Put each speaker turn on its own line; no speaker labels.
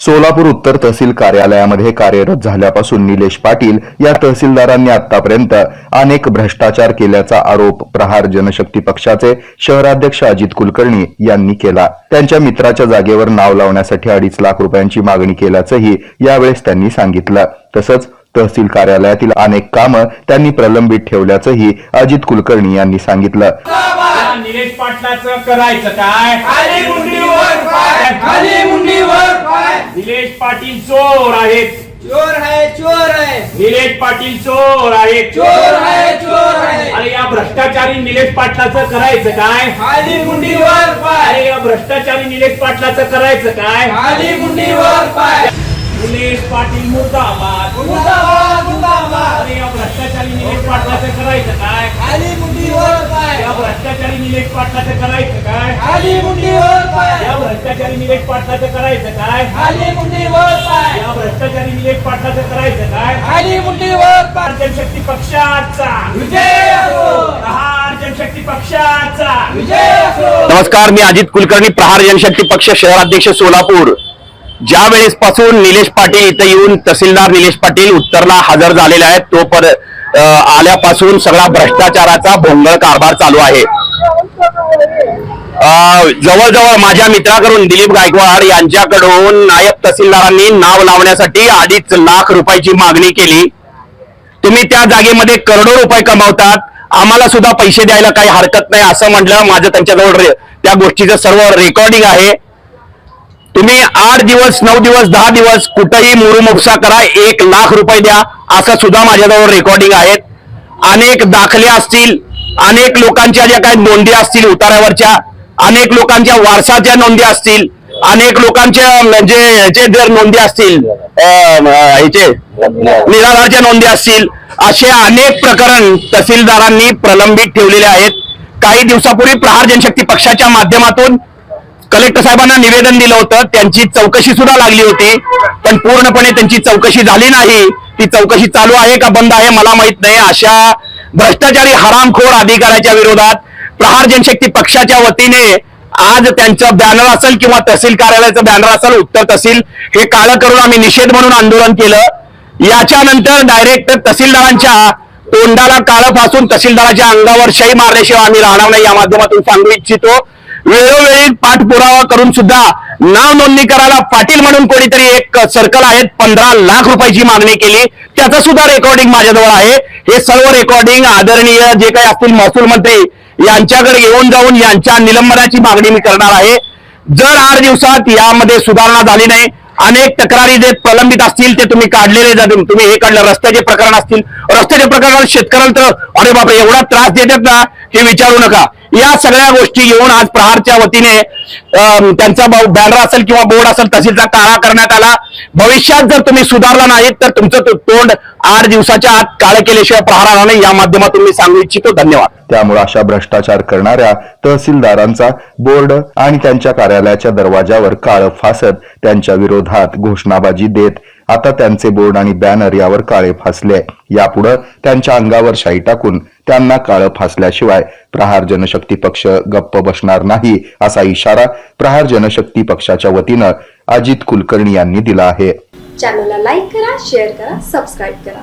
सोलापूर उत्तर तहसील कार्यालयामध्ये कार्यरत झाल्यापासून निलेश पाटील या तहसीलदारांनी आतापर्यंत अनेक भ्रष्टाचार केल्याचा आरोप प्रहार जनशक्ती पक्षाचे शहराध्यक्ष अजित कुलकर्णी यांनी केला. त्यांच्या मित्राच्या जागेवर नाव लावण्यासाठी अडीच लाख रुपयांची मागणी केल्याचंही यावेळेस त्यांनी सांगितलं. तसंच तहसील कार्यालयातील अनेक कामं त्यांनी प्रलंबित ठेवल्याचंही अजित कुलकर्णी यांनी सांगितलं.
या निलेश पाटलाचं करायचं काय
खाली मुंडीवर पाय खाली मुंडीवर पाय
निलेश पाटील चोर आहेत.
चोर है चोर है
निलेश पाटील चोर आहेत.
चोर है चोर है
अरे या भ्रष्टाचारी निलेश पाटलाचं करायचं काय?
खाली मुंडीवर पाय.
अरे या भ्रष्टाचारी निलेश पाटलाचं करायचं काय?
खाली मुंडीवर पाय.
निलेश पाटील मुर्दाबाद.
मुर्दाबाद मुर्दाबाद.
अरे या भ्रष्टाचारी निलेश पाटलाचं करायचं काय?
खाली मुंडीवर पाय.
या भ्रष्टाचारी निलेश पाटलाचं करायचं काय?
खाली मुंडीवर पाय.
या भ्रष्टाचारी निलेश पाटलाचं करायचं काय?
खाली मुंडीवर पाय.
या भ्रष्टाचारी निलेश पाटलाचं करायचं काय?
खाली मुंडीवर पाय.
जनशक्ती पक्षाचा.
विजय असो.
प्रहार जनशक्ती पक्षाचा.
विजय असो.
नमस्कार मी अजित कुलकर्णी प्रहार जनशक्ती पक्ष शहराध्यक्ष सोलापूर. ज्या वेळेस पासून निलेश पाटील इथं येऊन तहसीलदार निलेश पाटील उत्तरला हजर झालेले आहेत तो पर आल्यापासून सगळा भ्रष्टाचाराचा भोंगळ कारभार चालू आहे. जवळजवळ माझ्या मित्राकडून दिलीप गायकवाड यांच्याकडून नायब तहसीलदारांनी नाव लावण्यासाठी अडीच लाख रुपयाची मागणी केली. तुम्ही त्या जागेमध्ये करोडो रुपये कमावतात आम्हाला सुद्धा पैसे द्यायला काही हरकत नाही असं म्हटलं. माझं त्यांच्याजवळ त्या गोष्टीचं सर्व रेकॉर्डिंग आहे. तुम्ही आठ दिवस नऊ दिवस दहा दिवस कुठंही मुरुमुपसा करा एक लाख रुपये द्या असं सुद्धा माझ्याजवळ रेकॉर्डिंग आहेत. अनेक दाखले असतील अनेक लोकांच्या ज्या काही नोंदी असतील उतारावरच्या अनेक लोकांच्या वारसाच्या नोंदी असतील अनेक लोकांच्या म्हणजे ह्याचे जर नोंदी असतील ह्याचे निराधारच्या नोंदी असतील असे अनेक प्रकरण तहसीलदारांनी प्रलंबित ठेवलेले आहेत. काही दिवसापूर्वी प्रहार जनशक्ती पक्षाच्या माध्यमातून कलेक्टर साहेबांना निवेदन दिलं होतं त्यांची चौकशी सुद्धा लागली होती पण पूर्णपणे त्यांची चौकशी झाली नाही. ती चौकशी चालू आहे का बंद आहे मला माहीत नाही. अशा भ्रष्टाचारी हरामखोर अधिकाऱ्याच्या विरोधात प्रहार जनशक्ती पक्षाच्या वतीने आज त्यांचं बॅनर असेल किंवा तहसील कार्यालयाचं बॅनर असेल उत्तर तहसील हे काळं करून आम्ही निषेध म्हणून आंदोलन केलं. याच्यानंतर डायरेक्ट तहसीलदारांच्या तोंडाला काळं फासून तहसीलदाराच्या अंगावर शाही मारल्याशिवाय आम्ही राहणार नाही. या माध्यमातून सांगू इच्छितो. वेळोवेळी पाठपुरावा करून सुद्धा नाव नोंदणी करायला पाटील म्हणून कोणीतरी एक सर्कल आहेत. पंधरा लाख रुपयाची मागणी केली. त्याचं सुद्धा रेकॉर्डिंग माझ्याजवळ आहे. हे सर्व रेकॉर्डिंग आदरणीय जे काही असतील महसूल मंत्री यांच्याकडे येऊन जाऊन यांच्या निलंबनाची मागणी मी करणार आहे. जर आठ दिवसात यामध्ये सुधारणा झाली नाही अनेक तक्रारी जे प्रलंबित असतील ते तुम्ही काढलेले जातील तुम्ही हे काढलं रस्त्याचे प्रकरण असतील. रस्त्याचे प्रकरण शेतकऱ्याला तर अरे बापरे एवढा त्रास देतात ना. हे विचारू नका. या सगळ्या गोष्टी घेऊन आज प्रहारच्या वतीने त्यांचा बॅनर असेल किंवा बोर्ड असेल तहसीलचा काळा करण्यात आला. भविष्यात जर तुम्ही सुधारला नाहीत तर तुमचं तोंड आठ दिवसाच्या आत काळ केल्याशिवाय प्रहार राहणार नाही. या माध्यमातून मी सांगू इच्छितो. धन्यवाद.
त्यामुळे अशा भ्रष्टाचार करणाऱ्या तहसीलदारांचा बोर्ड आणि त्यांच्या कार्यालयाच्या दरवाजावर काळ फासत त्यांच्या विरोधात घोषणाबाजी देत आता त्यांचे बोर्ड आणि बॅनर यावर काळे फासले. यापुढे त्यांच्या अंगावर शाई टाकून त्यांना काळं फासल्याशिवाय प्रहार जनशक्ती पक्ष गप्प बसणार नाही असा इशारा प्रहार जनशक्ती पक्षाच्या वतीनं अजित कुलकर्णी यांनी दिला आहे.
चॅनलला लाईक करा शेअर करा सबस्क्राईब करा.